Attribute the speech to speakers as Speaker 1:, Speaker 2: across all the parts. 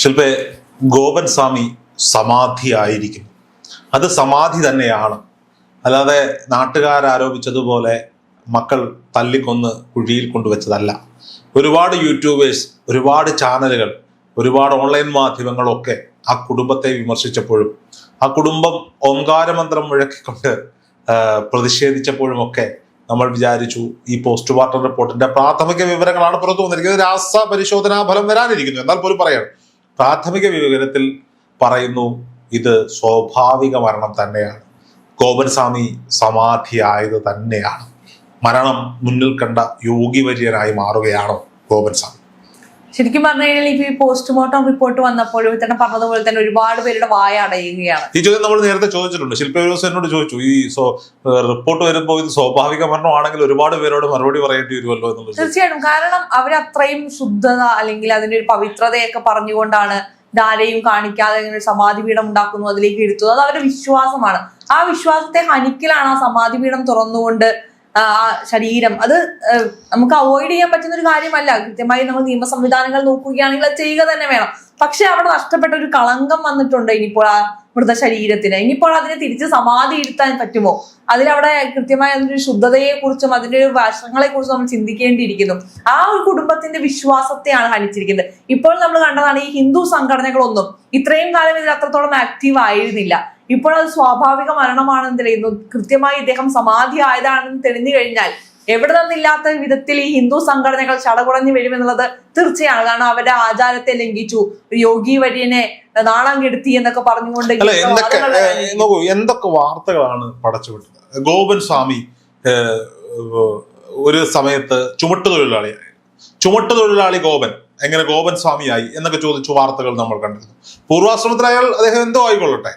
Speaker 1: ശില്പേ ഗോപൻ സ്വാമി സമാധി ആയിരിക്കും അത് സമാധി തന്നെയാണ്. അല്ലാതെ നാട്ടുകാരാരോപിച്ചതുപോലെ മക്കൾ തല്ലിക്കൊന്ന് കുഴിയിൽ കൊണ്ടുവച്ചതല്ല. ഒരുപാട് യൂട്യൂബേഴ്സ് ഒരുപാട് ചാനലുകൾ ഒരുപാട് ഓൺലൈൻ മാധ്യമങ്ങളൊക്കെ ആ കുടുംബത്തെ വിമർശിച്ചപ്പോഴും ആ കുടുംബം ഓങ്കാരമന്ത്രം മുഴക്കിക്കൊണ്ട് പ്രതിഷേധിച്ചപ്പോഴുമൊക്കെ നമ്മൾ വിചാരിച്ചു ഈ പോസ്റ്റ്മോർട്ടം റിപ്പോർട്ടിന്റെ പ്രാഥമിക വിവരങ്ങളാണ് പുറത്തു വന്നിരിക്കുന്നത്. രാസ പരിശോധനാ ഫലം വരാനിരിക്കുന്നു. എന്നാൽ പോലും പറയണം. പ്രാഥമിക വിവരത്തിൽ പറയുന്നു ഇത് സ്വാഭാവിക മരണം തന്നെയാണ്. കോപൻസ്വാമി സമാധിയായത് തന്നെയാണ്. മരണം മുന്നിൽ കണ്ട യോഗിവര്യനായി മാറുകയാണോ ഗോപൻ സ്വാമി
Speaker 2: ശരിക്കും പറഞ്ഞു കഴിഞ്ഞാൽ ഇപ്പൊ ഈ പോസ്റ്റ്മോർട്ടം റിപ്പോർട്ട് വന്നപ്പോൾ തന്നെ പറഞ്ഞതുപോലെ തന്നെ ഒരുപാട് പേരുടെ വായ അടയുകയാണ്.
Speaker 1: ഈ ചോദ്യം നമ്മൾ നേരത്തെ ചോദിച്ചിട്ടുണ്ട്. ശില്പ എന്നോട് ചോദിച്ചു ഈ സോ റിപ്പോർട്ട് വരുമ്പോൾ ഇത് സ്വാഭാവിക മരണമാണെങ്കിൽ ഒരുപാട് പേരോട് മറുപടി പറയേണ്ടി വരുമല്ലോ എന്നുള്ളത്.
Speaker 2: തീർച്ചയായിട്ടും. കാരണം അവരത്രയും ശുദ്ധത അല്ലെങ്കിൽ അതിന്റെ ഒരു പവിത്രതയൊക്കെ പറഞ്ഞുകൊണ്ടാണ് ഇതാരെയും കാണിക്കാതെ ഇങ്ങനെ ഒരു സമാധി പീഠം ഉണ്ടാക്കുന്നു അതിലേക്ക് ഇരുത്തുന്നു അത് അവരുടെ വിശ്വാസമാണ്. ആ വിശ്വാസത്തെ ഹനിക്കലാണ് ആ സമാധി പീഠം തുറന്നുകൊണ്ട് ശരീരം. അത് നമുക്ക് അവോയ്ഡ് ചെയ്യാൻ പറ്റുന്ന ഒരു കാര്യമല്ല. കൃത്യമായി നമ്മൾ നിയമ സംവിധാനങ്ങൾ നോക്കുകയാണെങ്കിൽ അത് ചെയ്യുക തന്നെ വേണം. പക്ഷെ അവിടെ നഷ്ടപ്പെട്ട ഒരു കളങ്കം വന്നിട്ടുണ്ട് ഇനിയിപ്പോൾ മൃതശരീരത്തിന്. ഇനിയിപ്പോൾ അതിനെ തിരിച്ച് സമാധി ഇരുത്താൻ പറ്റുമോ? അതിലവിടെ കൃത്യമായ അതിന്റെ ശുദ്ധതയെ കുറിച്ചും അതിന്റെ ഒരു വശങ്ങളെ കുറിച്ചും നമ്മൾ ചിന്തിക്കേണ്ടിയിരിക്കുന്നു. ആ ഒരു കുടുംബത്തിന്റെ വിശ്വാസത്തെയാണ് ഹനിച്ചിരിക്കുന്നത്. ഇപ്പോൾ നമ്മൾ കണ്ടതാണ് ഈ ഹിന്ദു സംഘടനകളൊന്നും ഇത്രയും കാലം ഇതിൽ അത്രത്തോളം ആക്റ്റീവ് ആയിരുന്നില്ല. ഇപ്പോൾ അത് സ്വാഭാവിക മരണമാണെന്ന് തെളിയുന്നു. കൃത്യമായി ഇദ്ദേഹം സമാധി ആയതാണെന്ന് തെളിഞ്ഞു കഴിഞ്ഞാൽ എവിടെ നിന്നില്ലാത്ത വിധത്തിൽ ഈ ഹിന്ദു സംഘടനകൾ ചടകുടഞ്ഞു വരുമെന്നുള്ളത് തീർച്ചയാണ് കാരണം അവരുടെ ആചാരത്തെ ലംഘിച്ചു. യോഗി വര്യനെ നാണം കെടുത്തി എന്നൊക്കെ പറഞ്ഞുകൊണ്ട്
Speaker 1: എന്തൊക്കെ. നോക്കൂ വാർത്തകളാണ് പടച്ചുവിട്ടത്? ഗോപൻ സ്വാമി ഒരു സമയത്ത് ചുമട്ട് തൊഴിലാളിയായി ചുമട്ട് തൊഴിലാളി ഗോപൻ എങ്ങനെ ഗോപൻ സ്വാമിയായി എന്നൊക്കെ ചോദിച്ചു വാർത്തകൾ നമ്മൾ കണ്ടിരുന്നു. പൂർവാശ്രമത്തിൽ അയാൾ അദ്ദേഹം എന്തോ ആയിക്കൊള്ളട്ടെ?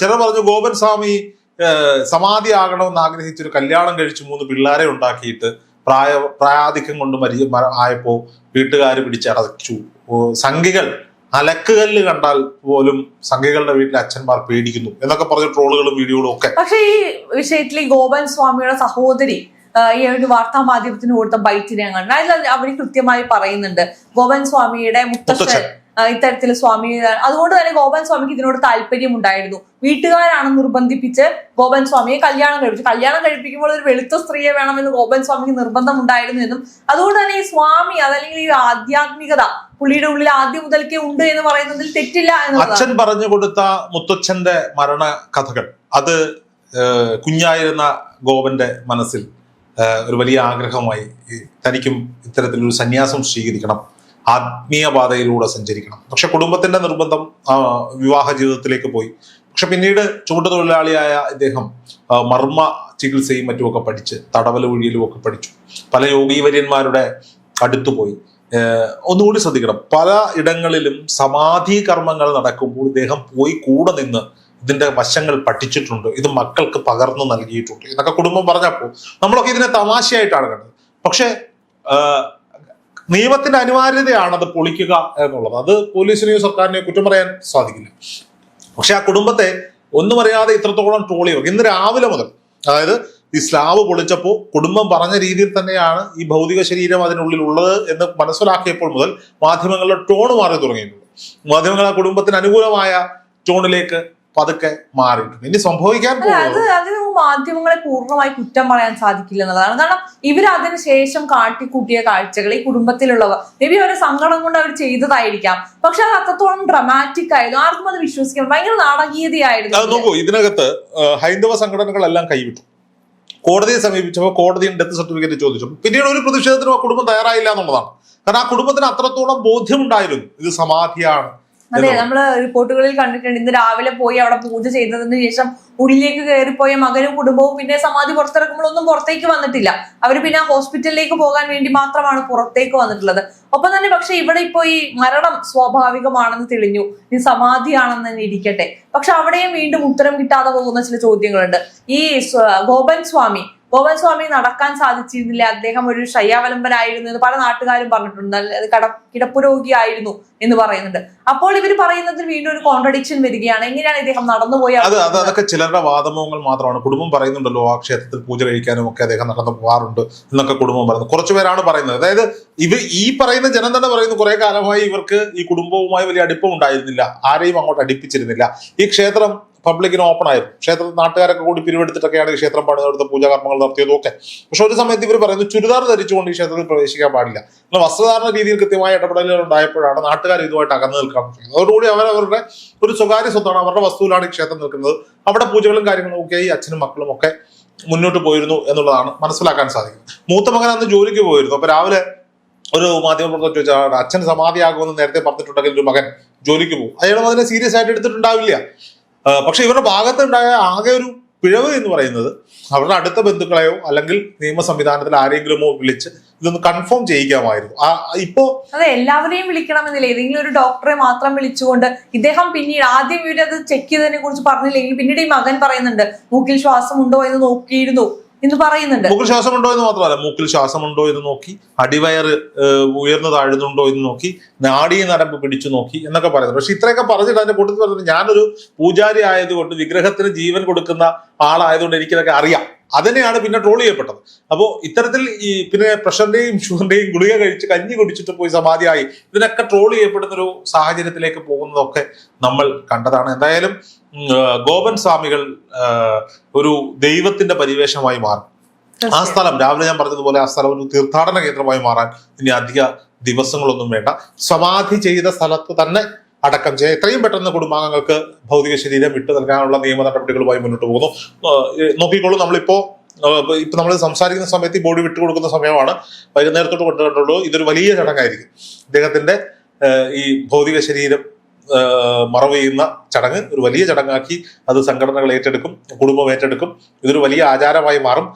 Speaker 1: ചിലർ പറഞ്ഞു ഗോപൻ സ്വാമി ഏഹ്, സമാധിയാകണമെന്ന് ആഗ്രഹിച്ചൊരു കല്യാണം കഴിച്ചു മൂന്ന് പിള്ളേരെ ഉണ്ടാക്കിയിട്ട് പ്രായ പ്രായാധിക്യം കൊണ്ട് മരി ആയപ്പോൾ ആയപ്പോ വീട്ടുകാർ പിടിച്ചടച്ചു. സംഘികൾ അലക്കുകല്ല് കണ്ടാൽ പോലും സംഘികളുടെ വീട്ടിലെ അച്ഛന്മാർ പേടിക്കുന്നു എന്നൊക്കെ പറഞ്ഞ ട്രോളുകളും വീഡിയോകളും ഒക്കെ.
Speaker 2: പക്ഷെ ഈ വിഷയത്തിൽ ഈ ഗോപൻ സ്വാമിയുടെ സഹോദരി ഈ ഒരു വാർത്താ മാധ്യമത്തിന് കൊടുത്ത ബൈറ്റിനെ കണ്ട്. അതിൽ അവർ കൃത്യമായി പറയുന്നുണ്ട് ഗോപൻ സ്വാമിയുടെ മുത്തശ്ശൻ ഇത്തരത്തിൽ സ്വാമി അതുകൊണ്ട് തന്നെ ഗോപൻ സ്വാമിക്ക് ഇതിനോട് താല്പര്യം ഉണ്ടായിരുന്നു വീട്ടുകാരാണ് നിർബന്ധിപ്പിച്ച് ഗോപൻ സ്വാമിയെ കല്യാണം കഴിപ്പിച്ചു. കല്യാണം കഴിപ്പിക്കുമ്പോൾ ഒരു വെളുത്ത സ്ത്രീയെ വേണമെന്ന് ഗോപൻ സ്വാമിക്ക് നിർബന്ധം ഉണ്ടായിരുന്നു എന്നും അതുകൊണ്ട് തന്നെ ഈ സ്വാമി അതല്ലെങ്കിൽ ഈ ആധ്യാത്മികത പുള്ളിയുടെ ഉള്ളിൽ ആദ്യം മുതൽക്കേ ഉണ്ട് എന്ന് പറയുന്നതിൽ തെറ്റില്ല
Speaker 1: അച്ഛൻ പറഞ്ഞു കൊടുത്ത മുത്തച്ഛന്റെ മരണ കഥകൾ അത് കുഞ്ഞായിരുന്ന ഗോപന്റെ മനസ്സിൽ ഒരു വലിയ ആഗ്രഹമായി തനിക്കും ഇത്തരത്തിലൊരു സന്യാസം സ്വീകരിക്കണം. ആത്മീയ പാതയിലൂടെ സഞ്ചരിക്കണം. പക്ഷെ കുടുംബത്തിന്റെ നിർബന്ധം വിവാഹ ജീവിതത്തിലേക്ക് പോയി. പക്ഷെ പിന്നീട് ചുമട്ടുതൊഴിലാളിയായ ഇദ്ദേഹം മർമ്മ ചികിത്സയും മറ്റുമൊക്കെ പഠിച്ച് തടവല ഒഴിയലും ഒക്കെ പഠിച്ചു. പല യോഗീവര്യന്മാരുടെ അടുത്തുപോയി. പോയി ഒന്നുകൂടി ശ്രദ്ധിക്കണം. പല ഇടങ്ങളിലും സമാധി കർമ്മങ്ങൾ നടക്കുമ്പോൾ ഇദ്ദേഹം പോയി കൂടെ നിന്ന് ഇതിന്റെ വശങ്ങൾ പഠിച്ചിട്ടുണ്ട്. ഇത് മക്കൾക്ക് പകർന്നു നൽകിയിട്ടുണ്ട്. ഇതൊക്കെ കുടുംബം പറഞ്ഞപ്പോൾ നമ്മളൊക്കെ ഇതിനെ തമാശയായിട്ടാണ് കണ്ടത്. പക്ഷെ നിയമത്തിന്റെ അനിവാര്യതയാണ് അത് പൊളിക്കുക എന്നുള്ളത്. അത് പോലീസിനെയോ സർക്കാരിനെയോ കുറ്റം പറയാൻ സാധിക്കില്ല. പക്ഷെ ആ കുടുംബത്തെ ഒന്നും അറിയാതെ ഇത്രത്തോളം ചെയ്യും ഇന്ന് രാവിലെ മുതൽ അതായത് ഈ സ്ലാവ് പൊളിച്ചപ്പോൾ കുടുംബം പറഞ്ഞ രീതിയിൽ തന്നെയാണ് ഈ ഭൗതിക ശരീരം അതിനുള്ളിൽ ഉള്ളത് എന്ന് മനസ്സിലാക്കിയപ്പോൾ മുതൽ മാധ്യമങ്ങളുടെ ടോൺ മാറി തുടങ്ങിയിട്ടുണ്ട്. മാധ്യമങ്ങൾ ആ കുടുംബത്തിന് അനുകൂലമായ ടോണിലേക്ക് പതുക്കെ മാറിയിട്ടുണ്ട് ഇനി സംഭവിക്കാൻ
Speaker 2: അത് അതിന് മാധ്യമങ്ങളെ പൂർണമായി കുറ്റം പറയാൻ സാധിക്കില്ല എന്നുള്ളതാണ്. കാരണം ഇവർ അതിനുശേഷം കാട്ടിക്കൂട്ടിയ കാഴ്ചകൾ ഈ കുടുംബത്തിലുള്ളവർ. മേ ബി അവരെ സങ്കടം കൊണ്ട് അവർ ചെയ്തതായിരിക്കാം. പക്ഷെ അത് അത്രത്തോളം ഡ്രമാറ്റിക് ആയിരുന്നു. ആർക്കും അത് വിശ്വസിക്കാൻ ഭയങ്കര നാടകീയതയായിരുന്നു
Speaker 1: നോക്കൂ ഇതിനകത്ത് ഹൈന്ദവ സംഘടനകളെല്ലാം കൈവിട്ടു. കോടതിയെ സമീപിച്ചപ്പോൾ കോടതിയും ഡെത്ത് സർട്ടിഫിക്കറ്റ് ചോദിച്ചു പിന്നീട് ഒരു പ്രതിഷേധത്തിനും ആ കുടുംബം തയ്യാറായില്ല എന്നുള്ളതാണ്. കാരണം ആ കുടുംബത്തിന് അത്രത്തോളം ബോധ്യമുണ്ടായിരുന്നു. ഇത് സമാധിയാണ്.
Speaker 2: അതെ. നമ്മൾ റിപ്പോർട്ടുകളിൽ കണ്ടിട്ടുണ്ട്. ഇന്ന് രാവിലെ പോയി അവിടെ പൂജ ചെയ്തതിന് ശേഷം ഉള്ളിലേക്ക് കയറിപ്പോയ മകനും കുടുംബവും പിന്നെ സമാധി പുറത്തിറക്കുമ്പോൾ ഒന്നും പുറത്തേക്ക് വന്നിട്ടില്ല. അവർ പിന്നെ ഹോസ്പിറ്റലിലേക്ക് പോകാൻ വേണ്ടി മാത്രമാണ് പുറത്തേക്ക് വന്നിട്ടുള്ളത്. ഒപ്പം തന്നെ പക്ഷെ ഇവിടെ ഇപ്പോ ഈ മരണം സ്വാഭാവികമാണെന്ന് തെളിഞ്ഞു. ഈ സമാധിയാണെന്ന് തന്നെ ഇരിക്കട്ടെ. പക്ഷെ അവിടെയും വീണ്ടും ഉത്തരം കിട്ടാതെ പോകുന്ന ചില ചോദ്യങ്ങളുണ്ട്. ഈ ഗോപൻ സ്വാമി ഗോപാൽ സ്വാമി നടക്കാൻ സാധിച്ചിരുന്നില്ല. അദ്ദേഹം ഒരു ശയ്യാവലംബനായിരുന്നു എന്ന് പല നാട്ടുകാരും പറഞ്ഞിട്ടുണ്ട്. കട കിടപ്പുരോഗിയായിരുന്നു എന്ന് പറയുന്നുണ്ട്. അപ്പോൾ ഇവർ പറയുന്നതിൽ വീണ്ടും ഒരു കോൺട്രഡിക്ഷൻ വരികയാണ്. എങ്ങനെയാണ് ഇദ്ദേഹം നടന്നുപോയ?
Speaker 1: അത് അത് അതൊക്കെ ചിലരുടെ വാദമുഖങ്ങൾ മാത്രമാണ്. കുടുംബം പറയുന്നുണ്ടല്ലോ ആ ക്ഷേത്രത്തിൽ പൂജ കഴിക്കാനും ഒക്കെ അദ്ദേഹം നടന്നു പോകാറുണ്ട് എന്നൊക്കെ കുടുംബം പറയുന്നു. കുറച്ചു പേരാണ് പറയുന്നത്. അതായത് ഇവ ഈ പറയുന്ന ജനം തന്നെ പറയുന്നു കുറെ കാലമായി ഇവർക്ക് ഈ കുടുംബവുമായി വലിയ അടുപ്പം ഉണ്ടായിരുന്നില്ല. ആരെയും അങ്ങോട്ട് അടുപ്പിച്ചിരുന്നില്ല. ഈ ക്ഷേത്രം പബ്ലിക്കിന് ഓപ്പൺ ആയിരുന്നു. ക്ഷേത്രത്തിൽ നാട്ടുകാരൊക്കെ കൂടി പിരിവെടുത്തിട്ടൊക്കെയാണ് ഈ ക്ഷേത്രം പണിതെടുത്ത പൂജാകർമ്മങ്ങൾ നടത്തിയതും ഒക്കെ. പക്ഷെ ഒരു സമയത്ത് ഇവർ പറയുന്നു ചുരിദാർ ധരിച്ചുകൊണ്ട് ഈ ക്ഷേത്രത്തിൽ പ്രവേശിക്കാൻ പാടില്ല. എന്നാൽ വസ്ത്രധാരണ രീതിയിൽ കൃത്യമായ ഇടപെടലുകൾ ഉണ്ടായപ്പോഴാണ് നാട്ടുകാർ ഇതുമായിട്ട് അകന്നു നിൽക്കാൻ തുടങ്ങിയത് അതോടുകൂടി അവരവരുടെ ഒരു സ്വകാര്യ സ്വത്താണ് അവരുടെ വസ്തുവിലാണ് ഈ ക്ഷേത്രം നിൽക്കുന്നത്. അവിടെ പൂജകളും കാര്യങ്ങളും ഒക്കെ ഈ അച്ഛനും മക്കളും ഒക്കെ മുന്നോട്ട് പോയിരുന്നു എന്നുള്ളതാണ് മനസ്സിലാക്കാൻ സാധിക്കുന്നത്. മൂത്ത മകൻ അന്ന് ജോലിക്ക് പോയിരുന്നു. അപ്പൊ രാവിലെ ഒരു മാധ്യമപ്രവർത്തകർ ചോദിച്ചാൽ അച്ഛൻ സമാധിയാകുമെന്ന് നേരത്തെ പറഞ്ഞിട്ടുണ്ടെങ്കിൽ ഒരു മകൻ ജോലിക്ക് പോകും. അയാളും അതിനെ സീരിയസ് ആയിട്ട് എടുത്തിട്ടുണ്ടാവില്ല. പക്ഷെ ഇവരുടെ ഭാഗത്തുണ്ടായ ആകെ ഒരു പിഴവ് എന്ന് പറയുന്നത് അവരുടെ അടുത്ത ബന്ധുക്കളെയോ അല്ലെങ്കിൽ നിയമ സംവിധാനത്തിൽ ആരെങ്കിലുമോ വിളിച്ച് ഇതൊന്ന് കൺഫേം ചെയ്യിക്കാമായിരുന്നു. ഇപ്പോ
Speaker 2: അതെ എല്ലാവരെയും വിളിക്കണമെന്നില്ല ഏതെങ്കിലും ഒരു ഡോക്ടറെ മാത്രം വിളിച്ചുകൊണ്ട് ഇദ്ദേഹം പിന്നീട് ആദ്യം ഇവരത് ചെക്ക് ചെയ്തതിനെ കുറിച്ച് പറഞ്ഞില്ലെങ്കിൽ പിന്നീട് ഈ മകൻ പറയുന്നുണ്ട് മൂക്കിൽ ശ്വാസം ഉണ്ടോ? എന്ന് നോക്കിയിരുന്നു. എന്ന് പറയുന്നുണ്ട്.
Speaker 1: മൂക്കിൽ ശ്വാസമുണ്ടോ എന്ന് മാത്രമല്ല മൂക്കിൽ ശ്വാസമുണ്ടോ എന്ന് നോക്കി അടിവയർ ഉയർന്നു താഴുന്നുണ്ടോ എന്ന് നോക്കി നാടി നരമ്പ് പിടിച്ചു നോക്കി എന്നൊക്കെ പറയുന്നത് പക്ഷെ ഇത്രയൊക്കെ പറഞ്ഞിട്ട് അതിന്റെ കൂട്ടത്തിൽ പറഞ്ഞിട്ട് ഞാനൊരു പൂജാരി ആയതുകൊണ്ട് വിഗ്രഹത്തിന് ജീവൻ കൊടുക്കുന്ന ആളായതുകൊണ്ട് എനിക്കിതൊക്കെ അറിയാം. അതിനെയാണ് പിന്നെ ട്രോൾ ചെയ്യപ്പെട്ടത്. അപ്പോൾ ഇത്തരത്തിൽ ഈ പിന്നെ പ്രഷറിന്റെയും ഷുഗറിന്റെയും ഗുളിക കഴിച്ച് കഞ്ഞി കുടിച്ചിട്ട് പോയി സമാധിയായി ഇതിനൊക്കെ ട്രോൾ ചെയ്യപ്പെടുന്ന ഒരു സാഹചര്യത്തിലേക്ക് പോകുന്നതൊക്കെ നമ്മൾ കണ്ടതാണ്. എന്തായാലും ഗോപൻ സ്വാമികൾ ഒരു ദൈവത്തിന്റെ പരിവേഷമായി മാറും. ആ സ്ഥലം രാവിലെ ഞാൻ പറഞ്ഞതുപോലെ ആ സ്ഥലം ഒരു തീർത്ഥാടന കേന്ദ്രമായി മാറാൻ ഇനി അധിക ദിവസങ്ങളൊന്നും വേണ്ട. സമാധി ചെയ്ത സ്ഥലത്ത് തന്നെ അടക്കം ചെയ്യുക എത്രയും പെട്ടെന്ന് കുടുംബാംഗങ്ങൾക്ക് ഭൗതിക ശരീരം വിട്ടു നൽകാനുള്ള നിയമ നടപടികളുമായി മുന്നോട്ട് പോകുന്നു. നോക്കിക്കോളൂ നമ്മളിപ്പോ ഇപ്പൊ നമ്മൾ സംസാരിക്കുന്ന സമയത്ത് ഈ ബോഡി വിട്ടുകൊടുക്കുന്ന സമയമാണ് വൈകുന്നേരത്തോട്ട് കൊണ്ടുവരേണ്ടുള്ളൂ ഇതൊരു വലിയ ചടങ്ങായിരിക്കും. ഇദ്ദേഹത്തിന്റെ ഏഹ് ഈ ഭൗതിക ശരീരം മറവ് ചെയ്യുന്ന ചടങ്ങ് ഒരു വലിയ ചടങ്ങാക്കി അത് സംഘടനകൾ ഏറ്റെടുക്കും കുടുംബം ഏറ്റെടുക്കും. ഇതൊരു വലിയ ആചാരമായി മാറും.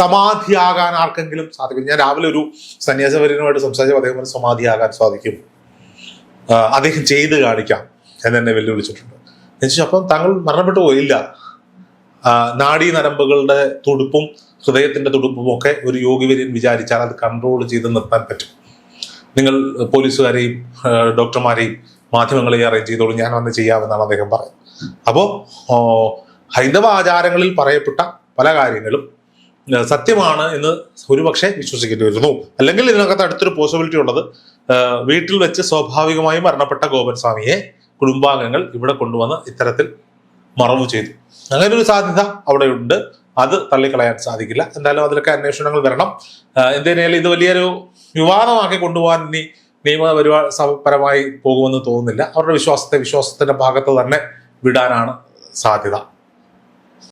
Speaker 1: സമാധിയാകാൻ ആർക്കെങ്കിലും സാധിക്കും. ഞാൻ രാവിലെ ഒരു സന്യാസപര്യനുമായിട്ട് സംസാരിച്ചപ്പോൾ അദ്ദേഹം സമാധിയാകാൻ സാധിക്കും. അദ്ദേഹം ചെയ്ത് കാണിക്കാം എന്ന് വെല്ലുവിളിച്ചിട്ടുണ്ട്. എന്നുവെച്ചാൽ അപ്പം താങ്കൾ മരണപ്പെട്ടു പോയില്ല. നാഡീ നരമ്പുകളുടെ തുടുപ്പും ഹൃദയത്തിന്റെ തുടുപ്പും ഒക്കെ ഒരു യോഗിവര്യൻ വിചാരിച്ചാൽ അത് കൺട്രോൾ ചെയ്ത് നിർത്താൻ പറ്റും. നിങ്ങൾ പോലീസുകാരെയും ഡോക്ടർമാരെയും മാധ്യമങ്ങളെയും അറേഞ്ച് ചെയ്തോളൂ. ഞാൻ വന്ന് ചെയ്യാമെന്നാണ് അദ്ദേഹം പറയുന്നത്. അപ്പോൾ ഹൈന്ദവ ആചാരങ്ങളിൽ പറയപ്പെട്ട പല കാര്യങ്ങളും സത്യമാണ് എന്ന് ഒരുപക്ഷെ വിശ്വസിക്കേണ്ടി വരുന്നു അല്ലെങ്കിൽ ഇതിനകത്ത് അടുത്തൊരു പോസിബിലിറ്റി ഉള്ളത് വീട്ടിൽ വെച്ച് സ്വാഭാവികമായി മരണപ്പെട്ട ഗോപൻ സ്വാമിയെ കുടുംബാംഗങ്ങൾ ഇവിടെ കൊണ്ടുവന്ന് ഇത്തരത്തിൽ മറവ് ചെയ്തു. അങ്ങനെ ഒരു സാധ്യത അവിടെയുണ്ട്. അത് തള്ളിക്കളയാൻ സാധിക്കില്ല. എന്തായാലും അതിലൊക്കെ അന്വേഷണങ്ങൾ വരണം. എന്തിനായാലും ഇത് വലിയൊരു വിവാദമാക്കി കൊണ്ടുപോകാൻ ഇനി നിയമപരിപാ പരമായി പോകുമെന്ന് തോന്നുന്നില്ല. അവരുടെ വിശ്വാസത്തെ വിശ്വാസത്തിന്റെ ഭാഗത്ത് തന്നെ വിടാനാണ് സാധ്യത.